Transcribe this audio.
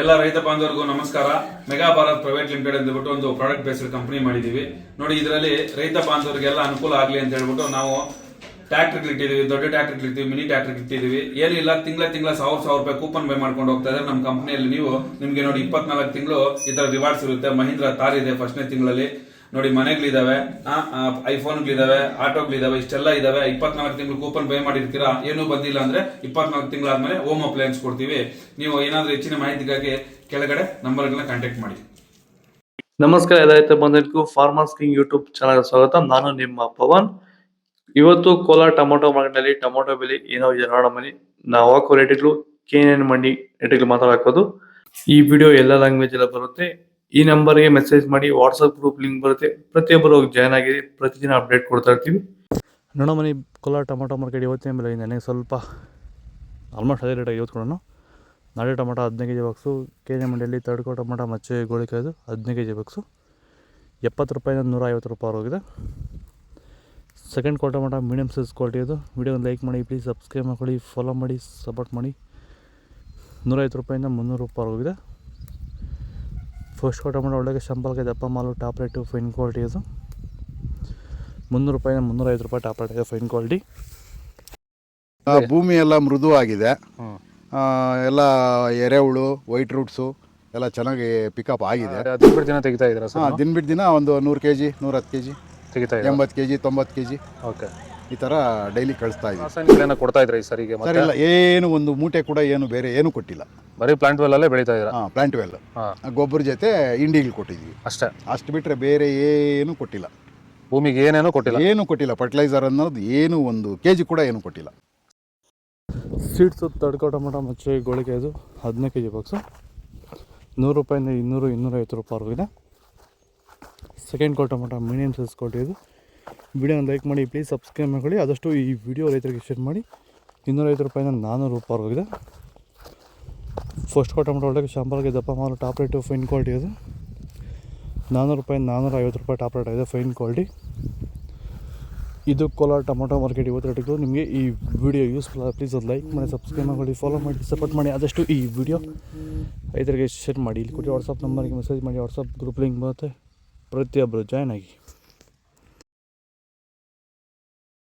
ಎಲ್ಲ ರೈತ ಬಾಂಧವರಿಗೂ ನಮಸ್ಕಾರ. ಮೆಗಾ ಭಾರತ್ ಪ್ರೈವೇಟ್ ಲಿಮಿಟೆಡ್ ಅಂತ ಹೇಳ್ಬಿಟ್ಟು ಒಂದು ಪ್ರಾಡಕ್ಟ್ ಬೇಸ್ಡ್ ಕಂಪನಿ ಮಾಡಿದೀವಿ ನೋಡಿ, ಇದರಲ್ಲಿ ರೈತ ಬಾಂಧವರಿಗೆಲ್ಲ ಅನುಕೂಲ ಆಗಲಿ ಅಂತ ಹೇಳ್ಬಿಟ್ಟು ನಾವು ಟ್ಯಾಕ್ಟರ್ ಇಟ್ಟಿದ್ದೀವಿ, ದೊಡ್ಡ ಟ್ಯಾಕ್ಟರ್ ಇಟ್ಟಿದ್ದೀವಿ, ಮಿನಿ ಟ್ಯಾಕ್ಟರ್ ಇಟ್ಟಿದ್ದೀವಿ. ಏನಿಲ್ಲ, ತಿಂಗಳ ತಿಂಗಳ ಸಾವಿರ ಸಾವಿರ ರೂಪಾಯಿ ಕೂಪನ್ ಬೈ ಮಾಡ್ಕೊಂಡು ಹೋಗ್ತಾ ಇದ್ದಾರೆ. ನಮ್ಮ ಕಂಪನಿಯಲ್ಲಿ ನೀವು ನಿಮಗೆ ನೋಡಿ, ಇಪ್ಪತ್ನಾಲ್ಕು ತಿಂಗಳು ಈ ತರ ರಿವಾರ್ಡ್ಸ್ ಇರುತ್ತೆ. ಮಹೀಂದ್ರ ತಾರ್ ಇದೆ ಫಸ್ಟ್ನೇ ತಿಂಗಳಲ್ಲಿ. ನೋಡಿ, ಮನೆಗಳಿದಾವೆ ಐಫೋನ್ಗಳಿದಾವೆ ಆಟೋಗಳಿದಾವೆ, ಇಷ್ಟೆಲ್ಲ ಇದಾವೆ. ಇಪ್ಪತ್ನಾಲ್ಕು ತಿಂಗಳು ಕೂಪನ್ ಬೈ ಮಾಡಿರ್ತೀರಾ? ಏನೂ ಬಂದಿಲ್ಲ ಅಂದ್ರೆ ಇಪ್ಪತ್ನಾಲ್ಕು ತಿಂಗಳಾದ್ಮೇಲೆ ಹೋಮ್ ಅಪ್ಲಯನ್ಸ್ ಕೊಡ್ತೀವಿ. ನೀವು ಏನಾದ್ರೂ ಹೆಚ್ಚಿನ ಮಾಹಿತಿಗಾಗಿ ಕೆಳಗಡೆ ನಂಬರ್ಗಳನ್ನ ಕಾಂಟ್ಯಾಕ್ಟ್ ಮಾಡಿ. ನಮಸ್ಕಾರ ಎಲ್ಲ ಬಂಧುಗಳಿಗೂ ಫಾರ್ಮರ್ಸ್ ಕಿಂಗ್ ಯೂಟ್ಯೂಬ್ ಚಾನಲ್ ಸ್ವಾಗತ. ನಾನು ನಿಮ್ಮ ಪವನ್. ಇವತ್ತು ಕೋಲಾರ ಟೊಮೊಟೊ ಮಾರ್ಕೆಟ್ನಲ್ಲಿ ಟೊಮೊಟೊ ಬೆಲೆ ಏನೋ ಇದೆ ಮನಿ ನಾವು ಹಾಕೋ ರೇಟ್ಗಳು, ಕೆ ಮಂಡಿ ರೇಟ್ಗಳು ಮಾತ್ರ ಹಾಕೋದು. ಈ ವಿಡಿಯೋ ಎಲ್ಲ ಲ್ಯಾಂಗ್ವೇಜ್ ಎಲ್ಲ ಬರುತ್ತೆ. ಈ ನಂಬರ್ಗೆ ಮೆಸೇಜ್ ಮಾಡಿ ವಾಟ್ಸಪ್ ಗ್ರೂಪ್ ಲಿಂಕ್ ಬರುತ್ತೆ. ಪ್ರತಿಯೊಬ್ಬರು ಹೋಗಿ ಜಾಯ್ನ್ ಆಗಿ ಪ್ರತಿದಿನ ಅಪ್ಡೇಟ್ ಕೊಡ್ತಾ ಇರ್ತೀವಿ. ನೋಡೋ ಮನಿ, ಕೋಲಾರ ಟೊಮೊಟೊ ಮಾರ್ಕೆಟ್ ಇವತ್ತಿನ ಮೇಲೆ ನನಗೆ ಸ್ವಲ್ಪ ಆಲ್ಮೋಸ್ಟ್ ಅದೇ ರೇಟಾಗಿ ಇವತ್ತು ಕೊಡೋಣ. ನಾಳೆ ಟೊಮೊಟೊ ಹದಿನೈದು K G box K G ಮಂಡಿಯಲ್ಲಿ ತಡ್ಕೋ ಟೊಮೊಟೊ ಮಚ್ಚೆ ಗೋಳಿಕಾಯ್ದು ಹದಿನೈದು ಕೆ ಜಿ ಬಾಕ್ಸು ಎಪ್ಪತ್ತು ರೂಪಾಯಿಂದ ನೂರ ಐವತ್ತು ರೂಪಾಯಿ ಹೋಗಿದೆ ಸೆಕೆಂಡ್ ಕೋ ಟೊಮೊಟೊ ಮೀಡಿಯಮ್ ಸೈಜ್ ಕ್ವಾಲಿಟಿ ಅದು. ವಿಡಿಯೋ ಲೈಕ್ ಮಾಡಿ ಪ್ಲೀಸ್ ಸಬ್ಸ್ಕ್ರೈಬ್ ಮಾಡ್ಕೊಳ್ಳಿ ಫಾಲೋ ಮಾಡಿ ಸಪೋರ್ಟ್ ಮಾಡಿ. ನೂರೈವತ್ತು ರೂಪಾಯಿಂದ ಮುನ್ನೂರು ರೂಪಾಯಿ ಹೋಗಿದೆ ಫಸ್ಟ್ ಕೋಟ ಮಾಡಿ ಒಳ್ಳೆಗೆ ಶಂಪಲ್ಗೆ ದಪ್ಪ ಮಾಲು ಟಾಪ್ ರೇಟು ಫೈನ್ ಕ್ವಾಲಿಟಿ ಇದು. ಮುನ್ನೂರು ರೂಪಾಯಿನ ಮುನ್ನೂರೈದು ರೂಪಾಯಿ ಟಾಪ್ ರೇಟ್ ಇದೆ ಫೈನ್ ಕ್ವಾಲಿಟಿ. ಆ, ಭೂಮಿ ಎಲ್ಲ ಮೃದುವಾಗಿದೆ. ಆ, ಎಲ್ಲ ಎರೆಹುಳು ವೈಟ್ ರೂಟ್ಸು ಎಲ್ಲ ಚೆನ್ನಾಗಿ ಪಿಕಪ್ ಆಗಿದೆ. ದಿನ ತೆಗಿತಾ ಇದ್ದೀರಾ ಸರ್ ದಿನ ಬಿಟ್ಟು ದಿನ ಒಂದು ನೂರು ಕೆ ಜಿ ನೂರತ್ತು ಕೆ ಜಿ ತೆಗಿತಾ ಇದ್ದೀರಾ? ಎಂಬತ್ತು ಕೆ ಜಿ ತೊಂಬತ್ತು ಕೆ ಜಿ ಓಕೆ. ಈ ಥರ ಡೈಲಿ ಕಳಿಸ್ತಾ ಇದ್ದೀವಿ. ರಾಸಾಯನಿಕಗಳನ್ನ ಕೊಡ್ತಾ ಇದ್ರಾ ಈ ಸರಿಗೆ ಸರ್ ಮತ್ತೆ? ಇಲ್ಲ ಏನು ಒಂದು ಮೂಟೆ ಕೂಡ ಏನು ಬೇರೆ ಏನು ಕೊಟ್ಟಿಲ್ಲ. ಬರೀ ಪ್ಲಾಂಟ್ ವೆಲ್ ಅಲ್ಲೇ ಬೆಳೀತಾ ಇದ್ದೀರಾ? ಹಾಂ ಪ್ಲಾಂಟ್ ವೆಲ್ ಹಾ. ಗೊಬ್ಬರ ಜೊತೆ ಇಂಡಿಗಳು ಕೊಟ್ಟಿದ್ವಿ ಅಷ್ಟೇ? ಅಷ್ಟು ಬಿಟ್ಟರೆ ಬೇರೆ ಏನು ಕೊಟ್ಟಿಲ್ಲ. ಭೂಮಿಗೆ ಏನೇನೋ ಕೊಟ್ಟಿಲ್ಲ? ಏನು ಕೊಟ್ಟಿಲ್ಲ. ಫರ್ಟಿಲೈಸರ್ ಅನ್ನೋದು ಏನು ಒಂದು ಕೆ ಜಿ ಕೂಡ ಏನು ಕೊಟ್ಟಿಲ್ಲ. ಸೀಡ್ಸು ತಡ್ಕೋ ಟೊಮೊಟೊ ಗೋಳಿಗೆ ಅದು ಹದಿನೈದು ಕೆ ಜಿ ಬಾಕ್ಸು ನೂರು ರೂಪಾಯಿಂದ ಇನ್ನೂರು ಇನ್ನೂರೈವತ್ತು ರೂಪಾಯಿ ಇದೆ. Second quality tomato medium size ಕೋಟಿ ಇದು. ವಿಡಿಯೋನ ಲೈಕ್ ಮಾಡಿ ಪ್ಲೀಸ್ ಸಬ್ಸ್ಕ್ರೈಬ್ ಮಾಡ್ಕೊಳ್ಳಿ. ಆದಷ್ಟು ಈ ವಿಡಿಯೋ ರೈತರಿಗೆ ಶೇರ್ ಮಾಡಿ. ಇನ್ನೂರೈವತ್ತು ರೂಪಾಯಿಂದ ನಾನ್ನೂರು ರೂಪಾಯಿ ಹೋಗಿದೆ ಫಸ್ಟ್ ಕೋಟ ಒಳಗೆ ಶಾಂಪಲ್ಗೆ ದಪ್ಪ ಮಾಲು ಟಾಪ್ ರೇಟು ಫೈನ್ ಕ್ವಾಲಿಟಿ ಅದು ನಾನ್ನೂರು ರೂಪಾಯಿ ನಾನ್ನೂರ ಐವತ್ತು ರೂಪಾಯಿ ಟಾಪ್ ರೇಟ್ ಆಗಿದೆ ಫೈನ್ ಕ್ವಾಲಿಟಿ ಇದು ಕೋಲಾರ ಟೊಮೊಟೊ ಮಾರ್ಕೆಟ್ ಇವತ್ತು ರೇಟಿಗೂ ನಿಮಗೆ ಈ ವಿಡಿಯೋ ಯೂಸ್ಫುಲ್ ಆದ ಪ್ಲೀಸ್ ಅದು ಲೈಕ್ ಮಾಡಿ ಸಬ್ಸ್ಕ್ರೈಬ್ ಮಾಡಿ ಫಾಲೋ ಮಾಡಿ ಸಪೋರ್ಟ್ ಮಾಡಿ. ಆದಷ್ಟು ಈ ವಿಡಿಯೋ ರೈತರಿಗೆ ಶೇರ್ ಮಾಡಿ. ಇಲ್ಲಿ ಕೊಟ್ಟು ವಾಟ್ಸಪ್ ನಂಬರ್ಗೆ ಮೆಸೇಜ್ ಮಾಡಿ. ವಾಟ್ಸಪ್ ಗ್ರೂಪ್ ಲಿಂಕ್ ಬರುತ್ತೆ. ಪ್ರತಿಯೊಬ್ಬರು ಜಾಯ್ನ್ ಆಗಿ.